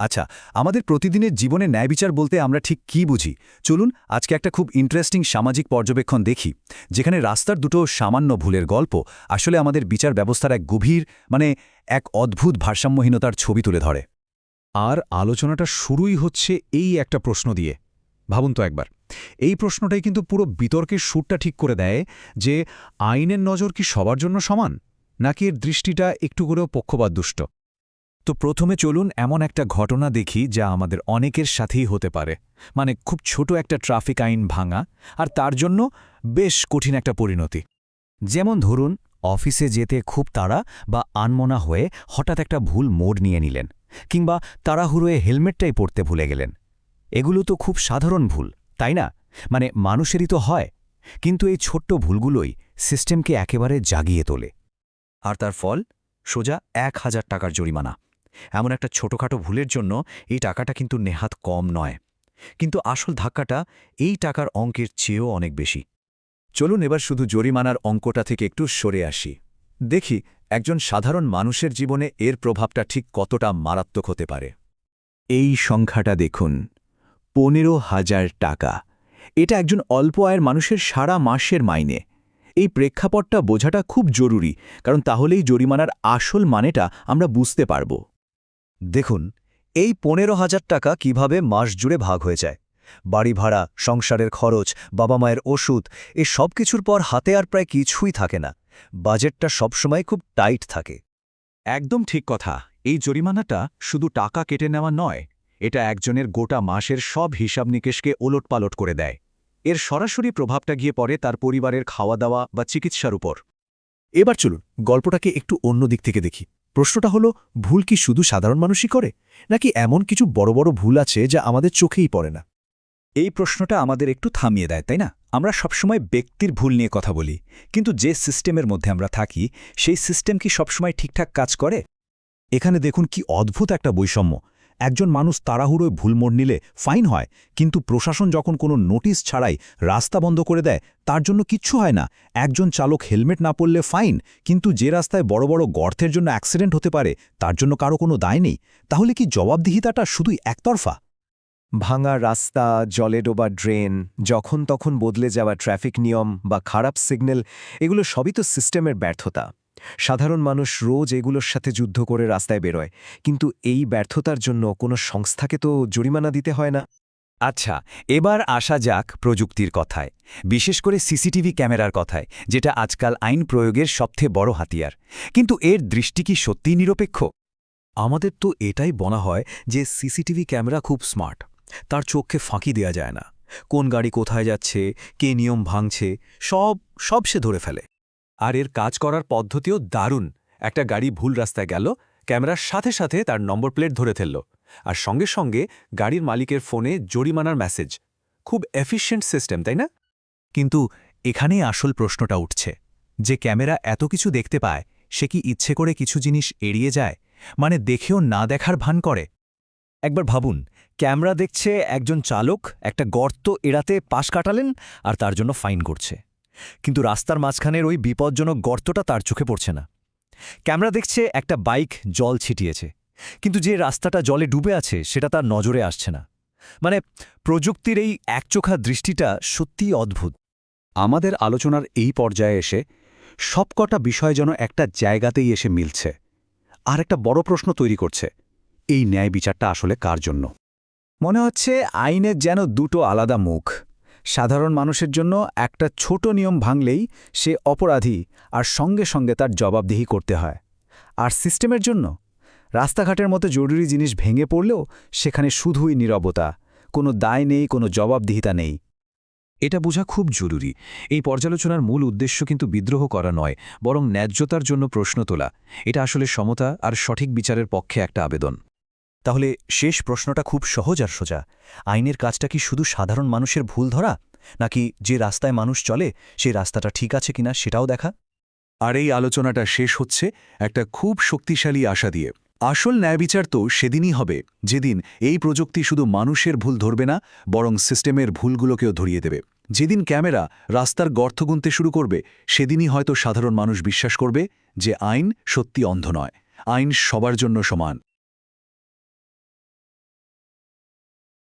আচ্ছা আমাদের প্রতিদিনের জীবনে ন্যায় বিচার বলতে আমরা ঠিক কি বুঝি? চলুন, আজকে একটা খুব ইন্টারেস্টিং সামাজিক পর্যবেক্ষণ দেখি, যেখানে রাস্তার দুটো সামান্য ভুলের গল্প আসলে আমাদের বিচার ব্যবস্থার এক গভীর মানে এক অদ্ভুত ভারসাম্যহীনতার ছবি তুলে ধরে। আর আলোচনাটা শুরুই হচ্ছে এই একটা প্রশ্ন দিয়ে। ভাবুন তো একবার। এই প্রশ্নটাই কিন্তু পুরো বিতর্কের সুরটা ঠিক করে দেয় যে, আইনের নজর কি সবার জন্য সমান? নাকি এর দৃষ্টিটা একটু করেও পক্ষপাতদুষ্ট? তো প্রথমে চলুন এমন একটা ঘটনা দেখি যা আমাদের অনেকের সাথেই হতে পারে। মানে খুব ছোট একটা ট্রাফিক আইন ভাঙা, আর তার জন্য বেশ কঠিন একটা পরিণতি। যেমন ধরুন, অফিসে যেতে খুব তাড়া বা আনমনা হয়ে হঠাৎ একটা ভুল মোড় নিয়ে নিলেন, কিংবা তাড়াহুড়োয়ে হেলমেটটাই পরতে ভুলে গেলেন। এগুলো তো খুব সাধারণ ভুল, তাই না? মানে মানুষেরই তো হয়। কিন্তু এই ছোট্ট ভুলগুলোই সিস্টেমকে একেবারে জাগিয়ে তোলে। আর তার ফল? সোজা এক হাজার টাকার জরিমানা। এমন একটা ছোটখাটো ভুলের জন্য এই টাকাটা কিন্তু নেহাত কম নয়। কিন্তু আসল ধাক্কাটা এই টাকার অঙ্কের চেয়েও অনেক বেশি। চলুন এবার শুধু জরিমানার অঙ্কটা থেকে একটু সরে আসি। দেখি একজন সাধারণ মানুষের জীবনে এর প্রভাবটা ঠিক কতটা মারাত্মক হতে পারে। এই সংখ্যাটা দেখুন, পনেরো হাজার টাকা। এটা একজন অল্প আয়ের মানুষের সারা মাসের মাইনে। এই প্রেক্ষাপটটা বোঝাটা খুব জরুরি, কারণ তাহলেই জরিমানার আসল মানেটা আমরা বুঝতে পারব। দেখুন, এই পনেরো হাজার টাকা কীভাবে মাস জুড়ে ভাগ হয়ে যায়। বাড়ি ভাড়া, সংসারের খরচ, বাবা মায়ের ওষুধ, এ সব কিছুর পর হাতে আর প্রায় কিছুই থাকে না। বাজেটটা সবসময় খুব টাইট থাকে। একদম ঠিক কথা। এই জরিমানাটা শুধু টাকা কেটে নেওয়া নয়, এটা একজনের গোটা মাসের সব হিসাব নিকেশকে ওলটপালট করে দেয়। এর সরাসরি প্রভাবটা গিয়ে পড়ে তার পরিবারের খাওয়া দাওয়া বা চিকিৎসার উপর। এবার চলুন, গল্পটাকে একটু অন্য দিক থেকে দেখি। প্রশ্নটা হলো, ভুল কি শুধু সাধারণ মানুষই করে? নাকি এমন কিছু বড় বড় ভুল আছে যা আমাদের চোখেই পড়ে না? এই প্রশ্নটা আমাদের একটু থামিয়ে দেয়, তাই না? আমরা সবসময় ব্যক্তির ভুল নিয়ে কথা বলি, কিন্তু যে সিস্টেমের মধ্যে আমরা থাকি, সেই সিস্টেম কি সবসময় ঠিকঠাক কাজ করে? এখানে দেখুন কি অদ্ভুত একটা বৈষম্য। একজন মানুষ তাড়াহুড়োয় ভুল মোড় নিলে ফাইন হয়, কিন্তু প্রশাসন যখন কোনো নোটিশ ছাড়াই রাস্তা বন্ধ করে দেয়, তার জন্য কিচ্ছু হয় না। একজন চালক হেলমেট না পরলে ফাইন, কিন্তু যে রাস্তায় বড় বড় গর্তের জন্য অ্যাক্সিডেন্ট হতে পারে, তার জন্য কারও কোনো দায় নেই। তাহলে কি জবাবদিহিতাটা শুধুই একতরফা? ভাঙা রাস্তা, জলে ডোবা ড্রেন, যখন তখন বদলে যাওয়া ট্রাফিক নিয়ম বা খারাপ সিগন্যাল, এগুলো সবই তো সিস্টেমের ব্যর্থতা। সাধারণ মানুষ রোজ এগুলোর সাথে যুদ্ধ করে রাস্তায় বেরোয়, কিন্তু এই ব্যর্থতার জন্য কোনো সংস্থাকে তো জরিমানা দিতে হয় না। আচ্ছা এবার আসা যাক প্রযুক্তির কথায়, বিশেষ করে সিসিটিভি ক্যামেরার কথায়, যেটা আজকাল আইন প্রয়োগের সবথেকে বড় হাতিয়ার। কিন্তু এর দৃষ্টি কি সত্যিই নিরপেক্ষ? আমাদের তো এটাই বলা হয় যে সিসিটিভি ক্যামেরা খুব স্মার্ট, তার চোখকে ফাঁকি দেয়া যায় না। কোন গাড়ি কোথায় যাচ্ছে, কে নিয়ম ভাঙছে, সব সব সে ধরে ফেলে। আর এর কাজ করার পদ্ধতিও দারুণ। একটা গাড়ি ভুল রাস্তায় গেল, ক্যামেরার সাথে সাথে তার নম্বর প্লেট ধরে ফেলল। আর সঙ্গে সঙ্গে গাড়ির মালিকের ফোনে জরিমানার মেসেজ। খুব এফিশিয়েন্ট সিস্টেম, তাই না? কিন্তু এখানেই আসল প্রশ্নটা উঠছে। যে ক্যামেরা এত কিছু দেখতে পায়, সে কি ইচ্ছে করে কিছু জিনিস এড়িয়ে যায়? মানে দেখেও না দেখার ভান করে? একবার ভাবুন, ক্যামেরা দেখছে একজন চালক, একটা গর্ত এড়াতে পাশ কাটালেন, আর তার জন্য ফাইন করছে। কিন্তু রাস্তার মাঝখানের ওই বিপজ্জনক গর্তটা তার চোখে পড়ছে না। ক্যামেরা দেখছে একটা বাইক জল ছিটিয়েছে কিন্তু যে রাস্তাটা জলে ডুবে আছে সেটা তার নজরে আসছে না। মানে প্রযুক্তির এই একচোখা দৃষ্টিটা সত্যিই অদ্ভুত। আমাদের আলোচনার এই পর্যায়ে এসে সবকটা বিষয় যেন একটা জায়গাতেই এসে মিলছে আর একটা বড় প্রশ্ন তৈরি করছে এই ন্যায় বিচারটা আসলে কার জন্য? মনে হচ্ছে আইনের যেন দুটো আলাদা মুখ। সাধারণ মানুষের জন্য একটা ছোট নিয়ম ভাঙলেই সে অপরাধী আর সঙ্গে সঙ্গে তার জবাবদিহি করতে হয়। আর সিস্টেমের জন্য? রাস্তাঘাটের মতো জরুরি জিনিস ভেঙে পড়লেও সেখানে শুধুই নীরবতা, কোনো দায় নেই, কোনো জবাবদিহিতা নেই। এটা বোঝা খুব জরুরি। এই পর্যালোচনার মূল উদ্দেশ্য কিন্তু বিদ্রোহ করা নয়, বরং ন্যায্যতার জন্য প্রশ্ন তোলা। এটা আসলে সমতা আর সঠিক বিচারের পক্ষে একটা আবেদন। তাহলে শেষ প্রশ্নটা খুব সহজ আর সোজা। আইনের কাজটা কি শুধু সাধারণ মানুষের ভুল ধরা, নাকি যে রাস্তায় মানুষ চলে, সেই রাস্তাটা ঠিক আছে কিনা সেটাও দেখা? আর এই আলোচনাটা শেষ হচ্ছে একটা খুব শক্তিশালী আশা দিয়ে। আসল ন্যায়বিচার তো সেদিনই হবে, যেদিন এই প্রযুক্তি শুধু মানুষের ভুল ধরবে না, বরং সিস্টেমের ভুলগুলোকেও ধরিয়ে দেবে। যেদিন ক্যামেরা রাস্তার গর্ত গুনতে শুরু করবে, সেদিনই হয়তো সাধারণ মানুষ বিশ্বাস করবে যে আইন সত্যি অন্ধ নয়। আইন সবার জন্য সমান।